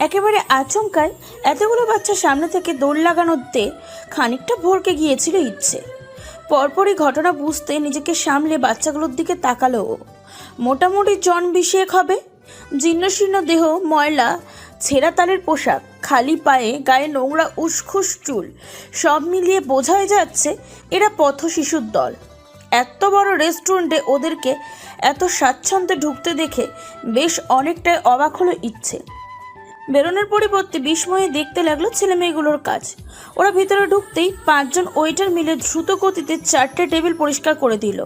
একেবারে আচমকায় এতগুলো বাচ্চা সামনে থেকে দৌড় লাগানোতে খানিকটা ভরকে গিয়েছিল ইচ্ছে। পরপরই ঘটনা বুঝতে নিজেকে সামলে বাচ্চাগুলোর দিকে তাকালো। মোটামুটি জন বিশেক হবে। জীর্ণশীর্ণ দেহ, ময়লা, ছেঁড়া তালের পোশাক, খালি পায়ে গায়ে নোংরা উসখুস চুল, সব মিলিয়ে বোঝাই যাচ্ছে এরা পথ শিশুর দল। এত বড় রেস্টুরেন্টে ওদেরকে এত স্বাচ্ছন্দ্যে ঢুকতে দেখে বেশ অনেকটাই অবাক হলো ইচ্ছে। বেরোনোর পরিবর্তে বিস্ময়ে দেখতে লাগল ছেলে মেয়েগুলোর কাজ। ওরা ভিতরে ঢুকতেই পাঁচজন ওয়েটার মিলে দ্রুত গতিতে চারটে টেবিল পরিষ্কার করে দিল।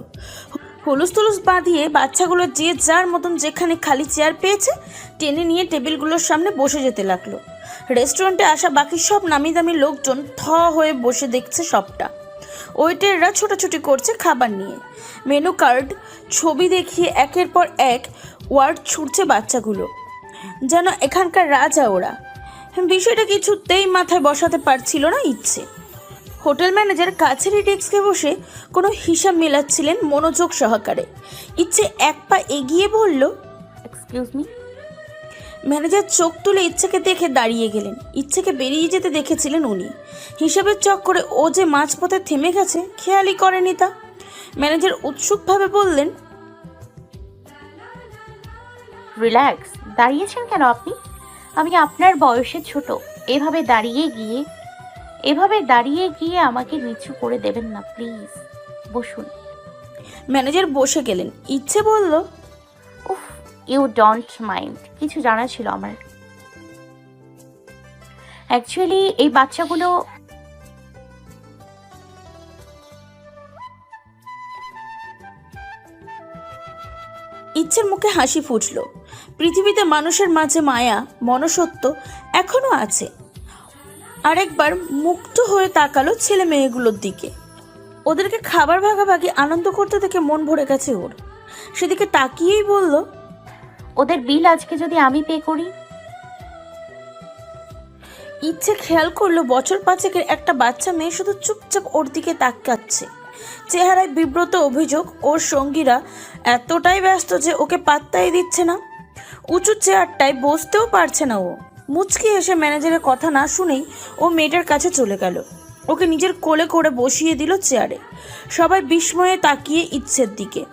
হুলুস তুলুস বাঁধিয়ে বাচ্চাগুলো যে যার মতন যেখানে খালি চেয়ার পেয়েছে, টেনে নিয়ে টেবিলগুলোর সামনে বসে যেতে লাগল। রেস্টুরেন্টে আসা বাকি সব নামি দামি লোকজন থ হয়ে বসে দেখছে সবটা। ওয়েটাররা ছোটাছুটি করছে খাবার নিয়ে। মেনু কার্ড, ছবি দেখিয়ে একের পর এক ওয়ার্ড ছুটছে বাচ্চাগুলো। যেন এখানকার রাজা ওরা। বিষয়টা কিছুতেই মাথায় বসাতে পারছিল না ইচ্ছে। হোটেল ম্যানেজার কাছেরই ডেস্কে বসে কোনো হিসাব মেলাচ্ছিলেন মনোযোগ সহকারে। ইচ্ছে এক পা এগিয়ে বলল এক্সকিউজ মি ম্যানেজার চোখ তুলে ইচ্ছেকে দেখে দাঁড়িয়ে গেলেন। ইচ্ছেকে বেরিয়ে যেতে দেখেছিলেন উনি। হিসাবের চক্করে ও যে মাঝপথে থেমে গেছে খেয়ালই করেনি তা। ম্যানেজার উৎসুকভাবে বললেন রিল্যাক্স দাঁড়িয়েছেন কেন আপনি? আমি আপনার বয়সে ছোট। এভাবে দাঁড়িয়ে গিয়ে এভাবে দাঁড়িয়ে গিয়ে আমাকে নিচু করে দেবেন না প্লিজ। বসুন। ম্যানেজার বসে গেলেন। ইচ্ছে বলল উফ ইউ ডোন্ট মাইন্ড। কিছু জানা ছিল আমার। অ্যাকচুয়ালি এই বাচ্চাগুলো ইচ্ছের মুখে হাসি ফুটল। পৃথিবীতে মানুষের মাঝে মায়া মনসত্ব এখনও আছে। আরেকবার মুক্ত হয়ে তাকালো ছেলে মেয়েগুলোর দিকে। ওদেরকে খাবার ভাগাভাগি আনন্দ করতে দেখে মন ভরে গেছে ওর। সেদিকে তাকিয়েই বলল ওদের বিল আজকে যদি আমি পে করি? ইচ্ছে খেয়াল করল বছর পাঁচেকের একটা বাচ্চা মেয়ে শুধু চুপচাপ ওর দিকে তাকাচ্ছে। চেহারায় বিব্রত অভিযোগ ওর সঙ্গীরা এতটাই ব্যস্ত যে ওকে পাত্তাই দিচ্ছে না। উঁচু চেয়ারটায় বসতেও পারছে না ও। মুচকি এসে ম্যানেজারের কথা না শুনেই ও মেয়েটার কাছে চলে গেল। ওকে নিজের কোলে করে বসিয়ে দিল চেয়ারে। সবাই বিস্ময়ে তাকিয়ে ইচ্ছের দিকে।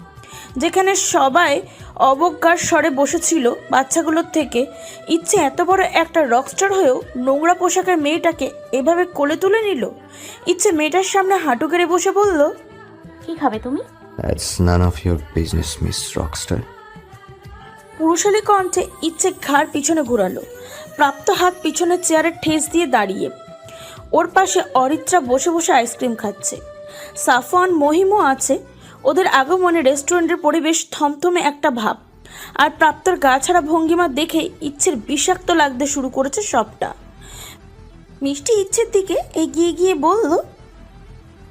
যেখানে সবাই অবজ্ঞার স্বরে বসেছিল বাচ্চাগুলোর থেকে ইচ্ছে এত বড় একটা রকস্টার হয়েও নোংরা পোশাকের মেয়েটাকে এভাবে কোলে তুলে নিল? ইচ্ছে মেয়েটার সামনে হাঁটু গেড়ে বসে বলল কি খাবে তুমি? That's none of your business, Miss Rockstar. পুরুষালী কণ্ঠে ইচ্ছে ঘাড় পিছনে ঘুরালো। প্রাপ্ত হাত পিছনে চেয়ারে ঠেস দিয়ে দাঁড়িয়ে। ওর পাশে অরিত্রা বসে বসে আইসক্রিম খাচ্ছে। সাফওয়ান মহিমও আছে। ওদের আগমনে রেস্টুরেন্টের পরিবেশ থমথমে একটা ভাব। আর প্রাপ্তর গা ছাড়া ভঙ্গিমা দেখে ইচ্ছের বিষাক্ত লাগতে শুরু করেছে সবটা। মিষ্টি ইচ্ছের দিকে এগিয়ে গিয়ে বলল,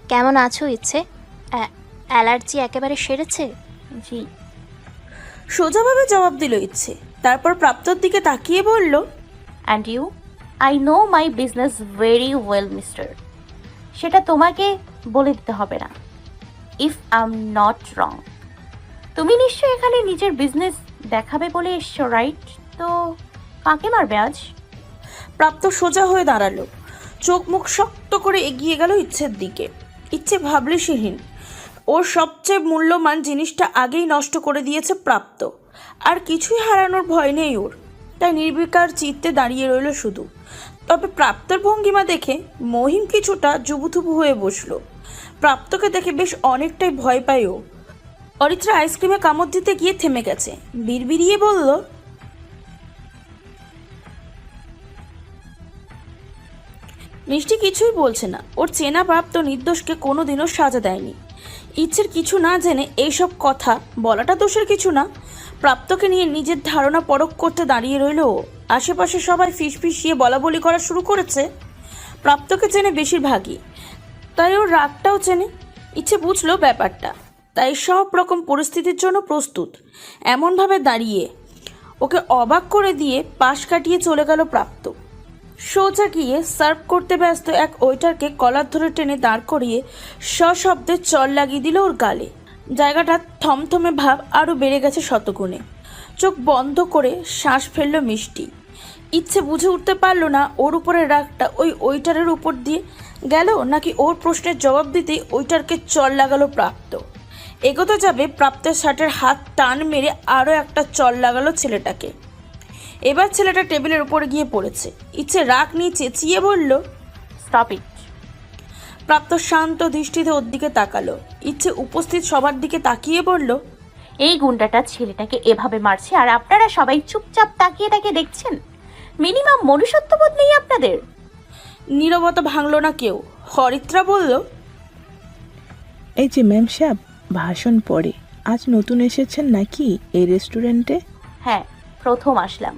কেমন আছো ইচ্ছে? অ্যা- অ্যালার্জি একেবারে সেরেছে? জি সোজাভাবে জবাব দিল ইচ্ছে। তারপর প্রাপ্তর দিকে তাকিয়ে বলল and you I know my business very well mister সেটা তোমাকে বলে দিতে হবে না if I am not wrong তুমি নিশ্চয়ই এখানে নিজের বিজনেস দেখাবে বলে এসছো রাইট তো কাকে মারবে আজ? প্রাপ্ত সোজা হয়ে দাঁড়াল। চোখ মুখ শক্ত করে এগিয়ে গেল ইচ্ছের দিকে। ইচ্ছে ভাবলেশহীন ওর সবচেয়ে মূল্যবান জিনিসটা আগেই নষ্ট করে দিয়েছে প্রাপ্ত। আর কিছুই হারানোর ভয় নেই ওর। তাই নির্বিকার চিত্তে দাঁড়িয়ে রইল শুধু। তবে প্রাপ্তর ভঙ্গিমা দেখে মহিম কিছুটা জুবুথুবু হয়ে বসল। প্রাপ্তকে দেখে বেশ অনেকটাই ভয় পায় ও। অরিত্রা আইসক্রিমে কামড় দিতে গিয়ে থেমে গেছে। বিড়বিড়িয়ে বলল, মিষ্টি কিছুই বলছে না। ওর চেনা প্রাপ্ত নির্দোষকে কোনোদিনও সাজা দেয়নি। ইচ্ছের কিছু না জেনে এইসব কথা বলাটা দোষের কিছু না। প্রাপ্তকে নিয়ে নিজের ধারণা পরখ করতে দাঁড়িয়ে রইল আশেপাশে সবাই ফিসফিসিয়ে বলা বলি করা শুরু করেছে। প্রাপ্তকে চেনে বেশিরভাগই। তাই ওর রাগটাও চেনে। ইচ্ছে বুঝলো ব্যাপারটা। তাই সব রকম পরিস্থিতির জন্য প্রস্তুত। এমনভাবে দাঁড়িয়ে ওকে অবাক করে দিয়ে পাশ কাটিয়ে চলে গেল প্রাপ্ত। সোজা গিয়ে সার্ভ করতে ব্যস্ত এক ওয়েটারকে কলার ধরে টেনে দাঁড় করিয়ে সশব্দে চল লাগিয়ে দিল ওর গালে। জায়গাটা থমথমে ভাব আরও বেড়ে গেছে শতগুণে। চোখ বন্ধ করে শ্বাস ফেলল মিষ্টি। ইচ্ছে বুঝে উঠতে পারল না ওর উপরে রাগটা ওই ওইটারের উপর দিয়ে গেল নাকি ওর প্রশ্নের জবাব দিতেই ওইটারকে চল লাগালো প্রাপ্ত। এগোতে যাবে প্রাপ্তের শার্টের হাত টান মেরে আরও একটা চল লাগালো ছেলেটাকে। এবার ছেলেটা টেবিলের উপরে গিয়ে পড়েছে। ইচ্ছে রাগ নিয়ে চেঁচিয়ে বলল স্টপ ইট প্রাপ্ত শান্ত দৃষ্টিতে ওর দিকে তাকালো। ইচ্ছে উপস্থিত সবার দিকে তাকিয়ে বলল এই গুন্ডাটা ছেলেটাকে এভাবে মারছে আর আপনারা সবাই চুপচাপ তাকিয়ে তাকিয়ে দেখছেন? মিনিমাম মনুষ্যত্ববোধ নেই আপনাদের? নীরবতা ভাঙলো না কেউ। হরিত্রা বলল এই যে ম্যাম সাহেব ভাষণ পড়ে আজ নতুন এসেছেন নাকি এই রেস্টুরেন্টে? হ্যাঁ প্রথম আসলাম।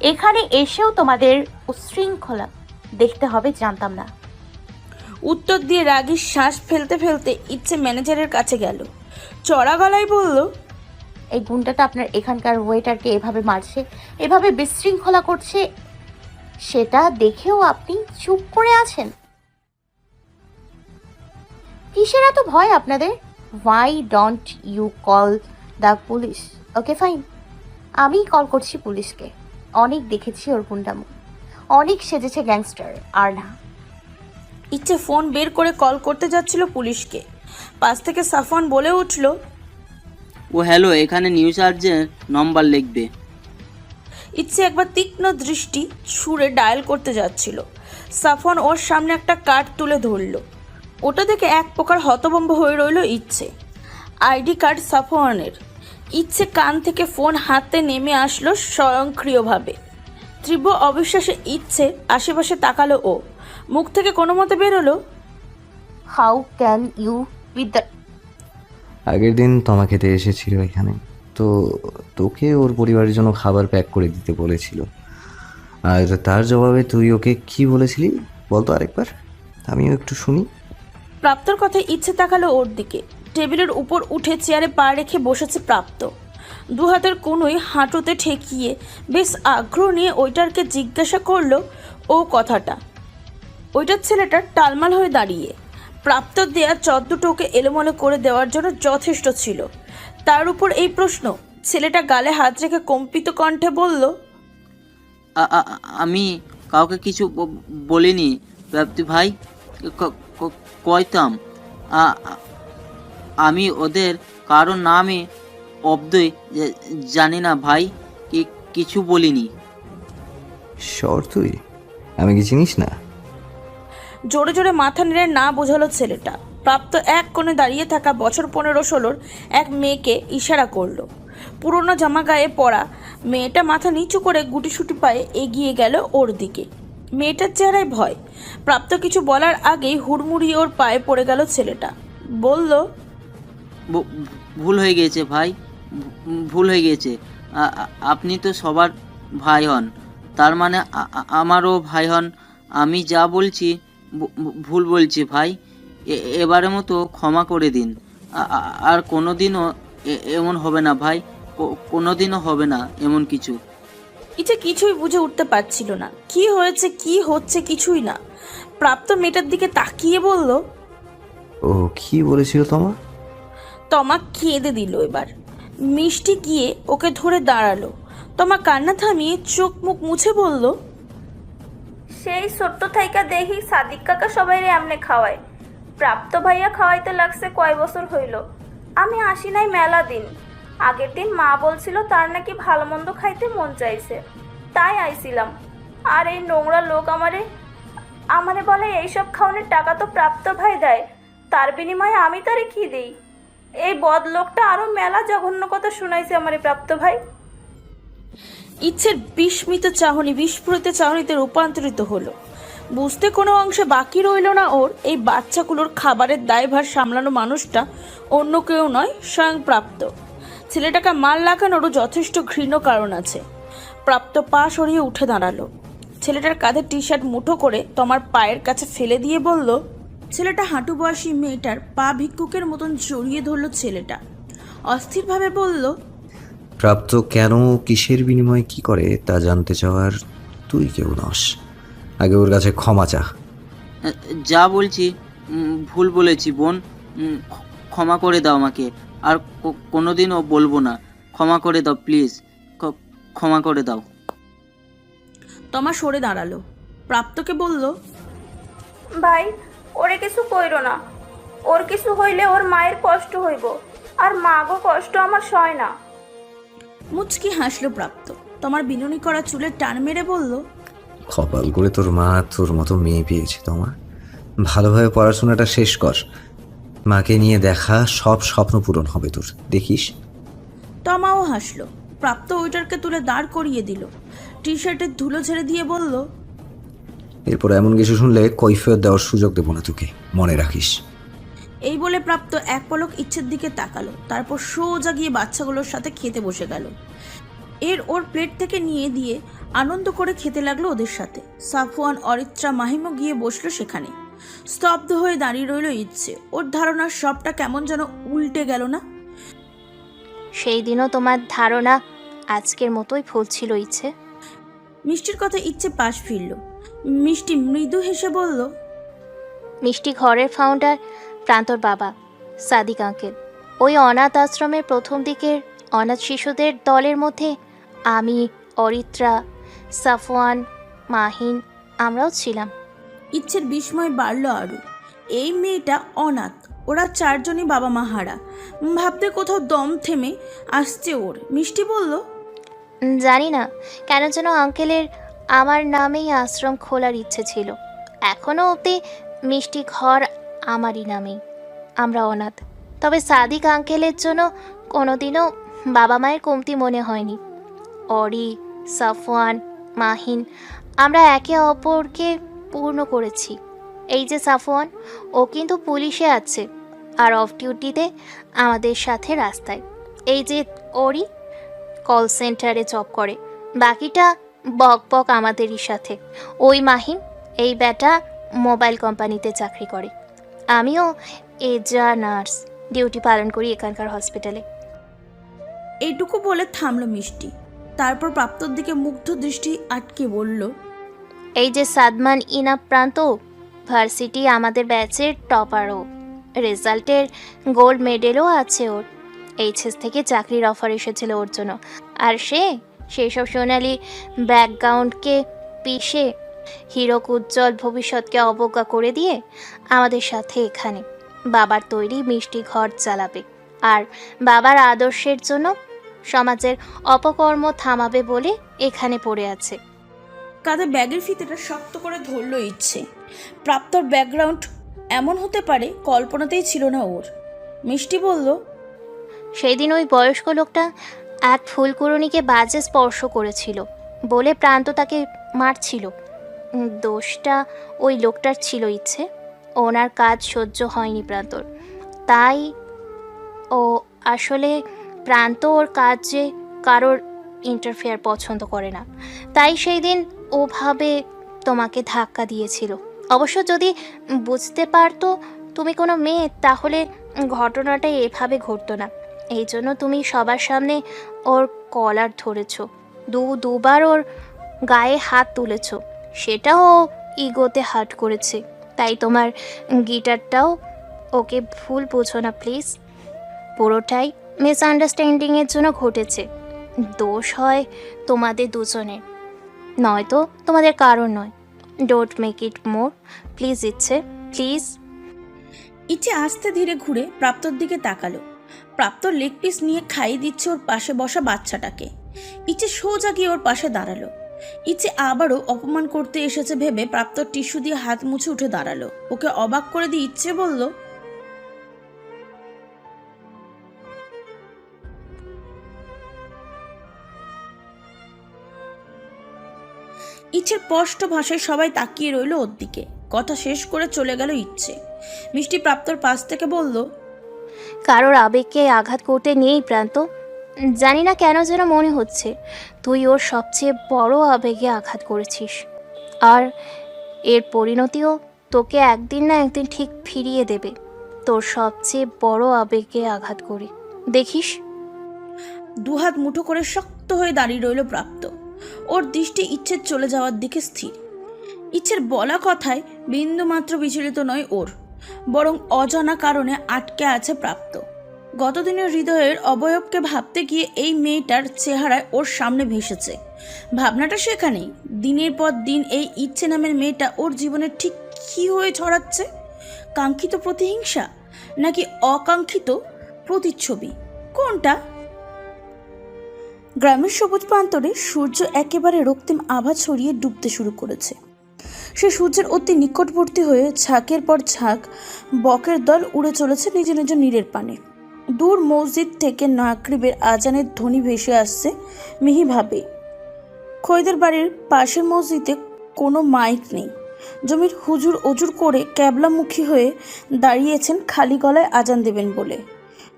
এখানে এসেও তোমাদের উশৃঙ্খলা দেখতে হবে জানতাম না। উত্তর দিয়ে রাগীর শ্বাস ফেলতে ফেলতে ইচ্ছে ম্যানেজারের কাছে গেল। চড়া গলায় বলল এই গুন্ডাটা আপনার এখানকার ওয়েটারকে এভাবে মারছে এভাবে বিশৃঙ্খলা করছে সেটা দেখেও আপনি চুপ করে আছেন? কিসের এত ভয় আপনাদের? Why don't you call the police okay fine আমি কল করছি পুলিশকে। অনেক দেখেছি ওর গুন্ডামো। অনেক সেজেছে গ্যাংস্টার আর না ইচ্ছে ফোন বের করে কল করতে যাচ্ছিল পুলিশকে। পাশ থেকে সাফওয়ান বলে উঠল ও হ্যালো এখানে নিউজ চার্জের নম্বর লিখবে। ইচ্ছে একবার তীক্ষ্ণ দৃষ্টি ছুঁড়ে ডায়াল করতে যাচ্ছিল। সাফওয়ান ওর সামনে একটা কার্ড তুলে ধরল। ওটা দেখে এক প্রকার হতভম্ব হয়ে রইল ইচ্ছে। আইডি কার্ড সাফওয়ানের। ইচ্ছে কান থেকে ফোন হাতে নেমে আসলো স্বয়ংক্রিয়ভাবে। তীব্র অবিশ্বাসে ইচ্ছে আশেপাশে তাকালো ও। মুখ থেকে কোনো মতে বেরোলো how can you with the আগের দিন তমা খেতে এসেছিল এখানে। তো তোকে ওর পরিবারের জন্য খাবার প্যাক করে দিতে বলেছিল। আর তার জবাবে তুই ওকে কি বলেছিলি? বলতো আরেকবার। আমিও একটু শুনি। প্রাপ্তর কথায় ইচ্ছে তাকালো ওর দিকে। টেবিলের উপর উঠে চেয়ারে পা রেখে বসেছে প্রাপ্ত। দু হাতের কোনোই হাঁটুতে ঠেকিয়ে বেশ আগ্রহ নিয়ে ওইটারকে জিজ্ঞাসা করল, ও কথাটা? ওইটার ছেলেটা টালমাল হয়ে দাঁড়িয়ে। প্রাপ্ত দেয়া চদ্দটোকে এলোমেলো করে দেওয়ার জন্য যথেষ্ট ছিল। তার উপর এই প্রশ্ন। ছেলেটা গালে হাত রেখে কম্পিত কণ্ঠে বলল আমি কাউকে কিছু বলিনি ব্যাপ্তি ভাই। ক- ক- কইতাম আ- আ- আমি ওদের কারও নামে অব্দই জানি না ভাই কি কিছু বলিনি। সর তুই? আমি কি চিনিস না? জোরে জোরে মাথা নেড়ে না বোঝালো ছেলেটা। প্রাপ্ত এক কোণে দাঁড়িয়ে থাকা বছর পনেরো ষোলোর এক মেয়েকে ইশারা করল। পুরনো জামা গায়ে পরা মেয়েটা মাথা নিচু করে গুটিসুটি পায়ে এগিয়ে গেল ওর দিকে। মেয়েটার চেহারায় ভয়। প্রাপ্ত কিছু বলার আগেই হুড়মুড়িয়ে ওর পায়ে পড়ে গেল ছেলেটা। বলল ভুল হয়ে গিয়েছে ভাই ভুল হয়ে আ- আপনি তো সবার ভাই হন। তার মানে আমারও ভাই হন। আমি যা বলছি ভুল বলছি ভাই। এ- এবারের মতো ক্ষমা করে দিন। আর কোনোদিনও এ- এমন হবে না ভাই। কোনো দিনও হবে না এমন কিছু। ইচ্ছে কিছুই বুঝে উঠতে পারছিল না। কি হয়েছে কি হচ্ছে কিছুই না। প্রাপ্ত মেয়েটার দিকে তাকিয়ে বলল ও কি বলেছিল তোমা তমা কেঁদে দিল এবার। মিষ্টি গিয়ে ওকে ধরে দাঁড়াল। তমা কান্না থামিয়ে চোখ মুখ মুছে বলল, সেই ছোট্ট থাইকা দেখি সাদিক কাকা সবাই এমনে খাওয়ায়। প্রাপ্ত ভাইয়া খাওয়াইতে লাগছে কয় বছর হইল। আমি আসি নাই মেলা দিন। আগের দিন মা বলছিল তার নাকি ভালো মন্দ খাইতে মন চাইছে। তাই আইছিলাম। আর এই নোংরা লোক আমারে আমারে বলে এইসব খাওয়ানোর টাকা তো প্রাপ্ত ভাই দেয়। তার বিনিময়ে আমি তারে কি দিই? এই বদ লোকটা আরও মেলা জঘন্য কথা শুনাইছে আমারে প্রাপ্ত ভাই। ইচ্ছের বিস্মিত চাহনি বিস্ফোরিত চাহনিতে রূপান্তরিত হলো। বুঝতে কোনো অংশে বাকি রইল না ওর, এই বাচ্চাগুলোর খাবারের দায়ভার সামলানো মানুষটা অন্য কেউ নয় স্বয়ং প্রাপ্ত ছেলেটাকে মাল লাগানোরও যথেষ্ট ঘৃণ কারণ আছে। প্রাপ্ত পা সরিয়ে উঠে দাঁড়াল। ছেলেটার কাঁধে টি শার্ট মুঠো করে তোমার পায়ের কাছে ফেলে দিয়ে বলল ছেলেটা হাঁটু বয়সী মেয়েটার পা ভিক্ষুকের মতন জড়িয়ে ধরলো ছেলেটা। অস্থিরভাবে বলল প্রাপ্ত কেন কিসের বিনিময়ে কি করে তা জানতে চাওয়ার তুই কেউ নস। আগে ওর কাছে ক্ষমা চা। যা বলছি ভুল বলেছি বোন। ক্ষমা করে দাও আমাকে। আর কোনোদিনও বলব না। ক্ষমা করে দাও প্লিজ। ক্ষমা করে দাও। তমা সরে দাঁড়াল। প্রাপ্তকে বলল ভাই ওরে কিছু কইরো না। ওর কিছু হইলে ওর মায়ের কষ্ট হইব আর মা গো কষ্ট আমার সয় না। মুচকি হাসলো প্রাপ্ত। তোমার বিনুনি করা চুলের টান মেরে বলল কপাল করে তোর মা তোর মতো মেয়ে পেয়েছে তোমার। ভালোভাবে পড়াশোনাটা শেষ কর। মাকে নিয়ে দেখা সব স্বপ্ন পূরণ হবে তোর। দেখিস? তমাও হাসলো। প্রাপ্ত ওইটারকে তুলে দাঁড় করিয়ে দিল। টি শার্টের ধুলো ছেড়ে দিয়ে বলল এরপর এমন কিছু শুনলে কৈফিয়ত দেওয়ার সুযোগ দেবো না তোকে মনে রাখিস। এই বলে প্রাপ্ত এক পলক ইচ্ছের দিকে তাকালো তারপর সোজা গিয়ে বাচ্চাগুলোর সাথে খেতে বসে গেল। এর ওর প্লেট থেকে নিয়ে দিয়ে আনন্দ করে খেতে লাগল ওদের সাথে। সাফওয়ান অরিত্রা মাহিমও গিয়ে বসল সেখানে। স্তব্ধ হয়ে দাঁড়িয়ে রইল ইচ্ছে। ওর ধারণার সবটা কেমন যেন উল্টে গেল না। সেই দিনও তোমার ধারণা আজকের মতোই ফুল ছিল ইচ্ছে? মিষ্টির কথা ইচ্ছে পাশ ফিরল। মিষ্টি মৃদু হেসে বলল মিষ্টি ঘরের ফাউন্ডার প্রান্তর বাবা সাদিক আঙ্কেল ওই অনাথ আশ্রমের প্রথম দিকের অনাথ শিশুদের দলের মধ্যে আমি অরিত্রা সাফওয়ান মাহিন আমরাও ছিলাম। ইচ্ছের বিস্ময় বাড়ল আরও। এই মেয়েটা অনাথ ওরা চারজনই বাবা মা হারা। ভাবতে কোথাও দম থেমে আসছে ওর। মিষ্টি বলল জানি না কেন যেন আঙ্কেলের আমার নামেই আশ্রম খোলার ইচ্ছে ছিল। এখনও অবধি মিষ্টি ঘর আমারই নামেই। আমরা অনাথ। তবে সাদিক আঙ্কেলের জন্য কোনোদিনও বাবা মায়ের কমতি মনে হয়নি। অরি, সাফওয়ান, মাহিন, আমরা একে অপরকে পূর্ণ করেছি। এই যে সাফওয়ান, ও কিন্তু পুলিশে আছে আর অফ ডিউটিতে আমাদের সাথে রাস্তায়। এই যে অরি, কল সেন্টারে জব করে। বাকিটা বক বক আমাদেরই সাথে। ওই মাহিম এই ব্যাটা মোবাইল কোম্পানিতে চাকরি করে। আমিও এজা নার্স ডিউটি পালন করি এখানকার হসপিটালে। এইটুকু বলে থামলো মিষ্টি। তারপর প্রাপ্তর দিকে মুগ্ধ দৃষ্টি আটকে বলল এই যে সাদমান ইনাপ প্রান্ত ভার্সিটি আমাদের ব্যাচের টপারও। রেজাল্টের গোল্ড মেডেলও আছে ওর। এইচএস থেকে চাকরির অফার এসেছিল ওর জন্য। আর সে সেই সব সোনালি ব্যাকগ্রাউন্ডকে পিষে হিরক উজ্জ্বল ভবিষ্যৎকে অবজ্ঞা করে দিয়ে আমাদের সাথে এখানে বাবার তৈরি মিষ্টি ঘর চালাবে। আর বাবার আদর্শের জন্য সমাজের অপকর্ম থামাবে বলে এখানে পড়ে আছে। কাঁধে ব্যাগের ফিতেটা শক্ত করে ধরলো ইচ্ছে। প্রাপ্তর ব্যাকগ্রাউন্ড এমন হতে পারে কল্পনাতেই ছিল না ওর। মিষ্টি বলল সেই দিন ওই বয়স্ক লোকটা এক ফুলকুরুনিকে বাজে স্পর্শ করেছিল বলে প্রান্ত তাকে মারছিল। দোষটা ওই লোকটার ছিল ইচ্ছে। ওনার কাজ সহ্য হয়নি প্রান্তর। তাই ও আসলে প্রান্ত ওর কাজে কারোর ইন্টারফেয়ার পছন্দ করে না। তাই সেই দিন ওভাবে তোমাকে ধাক্কা দিয়েছিল। অবশ্য যদি বুঝতে পারতো তুমি কোনো মেয়ে, তাহলে ঘটনাটা এভাবে ঘটতো না। এই জন্য তুমি সবার সামনে ওর কলার ধরেছ। দু, দুবার ওর গায়ে হাত তুলেছ। সেটাও ইগোতে হার্ট করেছে। তাই তোমার গিটারটাও ওকে ভুল বোঝো না, প্লিজ। পুরোটাই মিসআন্ডারস্ট্যান্ডিংয়ের জন্য ঘটেছে। দোষ হয় তোমাদের দুজনের। নয়তো তোমাদের কারণ নয়। Don't make it more please ইচ্ছে প্লিজ ইচ্ছে আস্তে ধীরে ঘুরে প্রাপ্তর দিকে তাকালো। প্রাপ্ত লেগ পিস নিয়ে খাইয়ে দিচ্ছে ওর পাশে বসা বাচ্চাটাকে। ইচ্ছে সোজা গিয়ে ওর পাশে দাঁড়াল। ইচ্ছে আবারও অপমান করতে এসেছে ভেবে প্রাপ্ত টিস্যু দিয়ে হাত মুছে উঠে দাঁড়াল। ওকে অবাক করে দিয়ে ইচ্ছে বলল ইচ্ছের স্পষ্ট ভাষায় সবাই তাকিয়ে রইল ওর দিকে। কথা শেষ করে চলে গেল ইচ্ছে। মিষ্টি প্রাপ্তর পাশ থেকে বলল কারোর আবেগকে আঘাত করতে নেই প্রান্ত। জানি না কেন যেন মনে হচ্ছে, তুই ওর সবচেয়ে বড় আবেগে আঘাত করেছিস। আর এর পরিণতিও তোকে একদিন না একদিন ঠিক ফিরিয়ে দেবে, তোর সবচেয়ে বড় আবেগে আঘাত করে। দেখিস। দুহাত মুঠো করে শক্ত হয়ে দাঁড়িয়ে রইল প্রাপ্ত। ওর দৃষ্টি ইচ্ছের চলে যাওয়ার দিকে স্থির। ইচ্ছের বলা কথায় বিন্দুমাত্র বিচলিত নয় ওর। বরং অজানা কারণে আটকে আছে প্রাপ্ত। গতদিনের হৃদয়ের অবয়বকে ভাবতে গিয়ে এই মেয়েটার চেহারায় ওর সামনে ভেসেছে। ভাবনাটা সেখানেই। দিনের পর দিন এই ইচ্ছে নামের মেয়েটা ওর জীবনে ঠিক কী হয়ে ছড়াচ্ছে? কাঙ্ক্ষিত প্রতিহিংসা? নাকি অকাঙ্ক্ষিত প্রতিচ্ছবি? কোনটা? গ্রামের সবুজ প্রান্তরে সূর্য একেবারে রক্তিম আভা ছড়িয়ে ডুবতে শুরু করেছে। সে সূর্যের অতি নিকটবর্তী হয়ে ঝাঁকের পর ঝাঁক বকের দল উড়ে চলেছে নিজ নিজ নীরের পানে। দূর মসজিদ থেকে নাকরিবের আজানের ধ্বনি ভেসে আসছে মিহিভাবে। খৈদের বাড়ির পাশের মসজিদে কোনো মাইক নেই। জমির হুজুর অজুর করে ক্যাবলামুখী হয়ে দাঁড়িয়েছেন খালি গলায় আজান দেবেন বলে।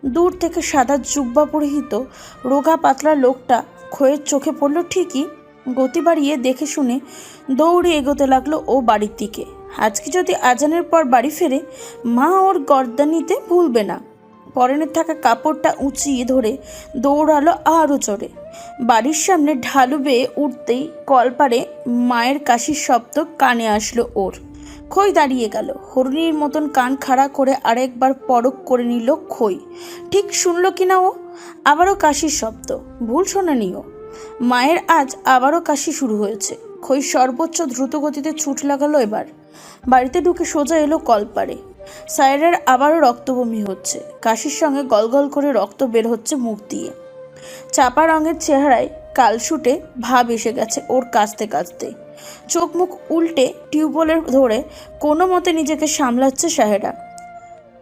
দূর থেকে সাদা জুব্বা পরিহিত রোগা পাতলা লোকটা খয়ের চোখে পড়ল, ঠিকই গতি বাড়িয়ে দেখে শুনে দৌড়ে এগোতে লাগল ও বাড়ির দিকে। আজকে যদি আজানের পর বাড়ি ফেরে, মা ওর গর্দানিতে ভুলবে না। পরনে থাকা কাপড়টা উঁচিয়ে ধরে দৌড়ালো আরও চড়ে বাড়ির সামনে ঢালু বেয়ে উঠতেই কলপারে মায়ের কাশির শব্দ কানে আসলো ওর। খই দাঁড়িয়ে গেল। হরিণীর মতন কান খাড়া করে আরেকবার পরক করে নিল খই। ঠিক শুনল কিনা ও? আবারও কাশির শব্দ। ভুল শোনেনি ও। মায়ের আজ আবারও কাশি শুরু হয়েছে। খই সর্বোচ্চ দ্রুত গতিতে ছুট লাগালো এবার। বাড়িতে ঢুকে সোজা এলো কলপারে সাইরের আবারও রক্তবমি হচ্ছে। কাশির সঙ্গে গলগল করে রক্ত বের হচ্ছে মুখ দিয়ে। চাপা রঙের চেহারায় কালশুটে ভাব এসে গেছে ওর কাঁচতে কাঁচতে। চোখ মুখ উল্টে টিউবওয়েলের ধরে কোনো মতে নিজেকে সামলাচ্ছে সাহেরা।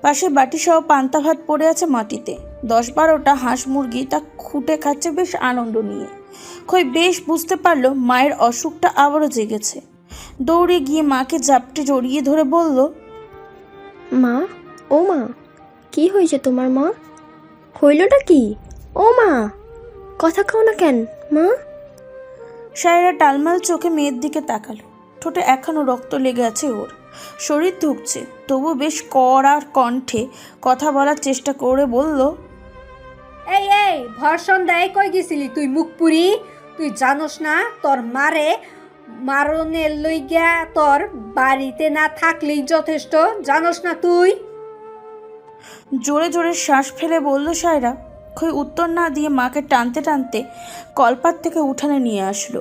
পাশে বাটি সহ পান্তা ভাত পড়ে আছে মাটিতে। দশ বারোটা হাঁস মুরগি তা খুঁটে খাচ্ছে বেশ আনন্দ নিয়ে। খই বেশ বুঝতে পারল মায়ের অসুখটা আবারও জেগেছে। দৌড়ে গিয়ে মাকে জাপটে জড়িয়ে ধরে বলল মা ও মা কি হয়েছে তোমার মা? হইলটা কি? ও মা কথা কও না কেন মা? সায়রা টালমাল চোখে মেয়ের দিকে তাকালো। ঠোঁটে এখনও রক্ত লেগে আছে ওর। শরীর ধুকছে তবু বেশ কড়ার কণ্ঠে কথা বলার চেষ্টা করে বলল এই এই, ভর্ষণ দেয় কই গেছিলি তুই, মুখপুরি? তুই জানোস না, তোর মারে মারনের লইগা তোর বাড়িতে না থাকলেই যথেষ্ট, জানোস না তুই? জোরে জোরে শ্বাস ফেলে বলল সায়রা। খই উত্তর না দিয়ে মাকে টানতে টানতে কলপাত থেকে উঠানে নিয়ে আসলো।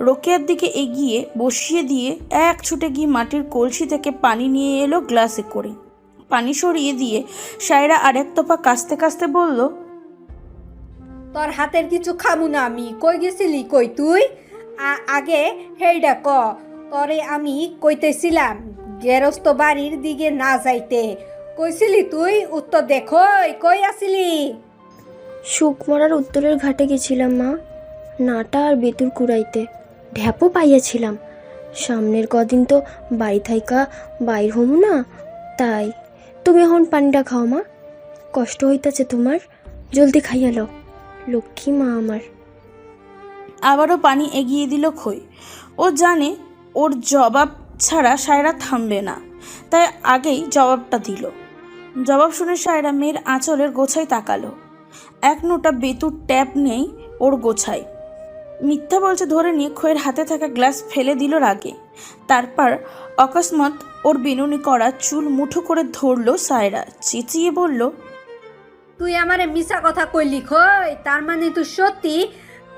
রোকেয়ার দিকে এগিয়ে বসিয়ে দিয়ে এক ছুটে গিয়ে মাটির কলসি থেকে পানি নিয়ে এলো গ্লাসে করে। পানি সরিয়ে দিয়ে সায়রা আরেক তোপা কাস্তে কাস্তে বলল তোর হাতের কিছু খামু না আমি। কই গেছিলি? কই তুই? আগে হেইডা ক। তরে আমি কইতেছিলাম, গেরস্ত বাড়ির দিকে না যাইতে। কইছিলি তুই? উত্তর দেখো কই আসিলি? সুকমরার উত্তরের ঘাটে গেছিলাম মা, নাটা আর বেতুর কুড়াইতে। ঢ্যাপও পাইয়াছিলাম। সামনের কদিন তো বাড়ি থাইকা বাইর হমু না, তাই। তুমি এখন পানিটা খাও মা। কষ্ট হইতাছে তোমার, জলদি খাইয়া লও। লক্ষ্মী মা আমার। আবারও পানি এগিয়ে দিল খই। ও জানে ওর জবাব ছাড়া সায়রা থামবে না, তাই আগেই জবাবটা দিল। জবাব শুনে সায়রা মেয়ের আঁচলের গোছায় তাকালো। এক নোটা বেতুর ট্যাপ নেই ওর গোছায়। মিথ্যা বলছে ধরে নিয়ে খয়ের হাতে থাকা গ্লাস ফেলে দিল রাগে। তারপর অকস্মাৎ ওর বিনুনি করা চুল মুঠো করে ধরলো সায়রা। চেঁচিয়ে বলল তুই আমারে মিছা কথা কইলি খই, তার মানে তুই সত্যি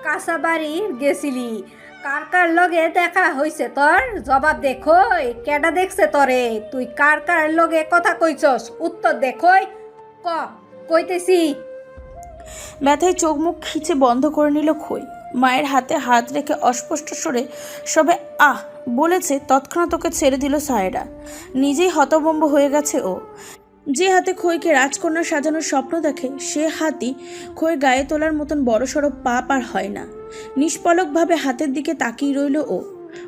কাঁচা বাড়ি গেছিলি। কার কার লগে দেখা হইছে তোর? জবাব দেখই কেডা দেখছে তরে? তুই কার কার লগে কথা কইছস? উত্তর দেখই ক, কইতেছি। ব্যথায় চোখ মুখ খিচে বন্ধ করে নিল খই। মায়ের হাতে হাত রেখে অস্পষ্ট স্বরে সবে আহ বলেছে, তৎক্ষণাৎ ওকে ছেড়ে দিল সায়রা। নিজেই হতবম্ব হয়ে গেছে ও। যে হাতে খইকে রাজকন্যা সাজানোর স্বপ্ন দেখে, সে হাতই খই গায়ে তোলার মতন বড়সড় পাপ আর হয় না। নিষ্পলকভাবে হাতের দিকে তাকিয়ে রইল ও।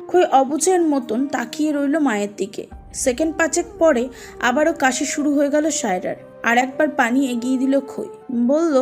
খই অবুঝের মতন তাকিয়ে রইল মায়ের দিকে। সেকেন্ড পাঁচেক পরে আবারও কাশি শুরু হয়ে গেল সায়রার। আর একবার পানি এগিয়ে দিল খই। বলল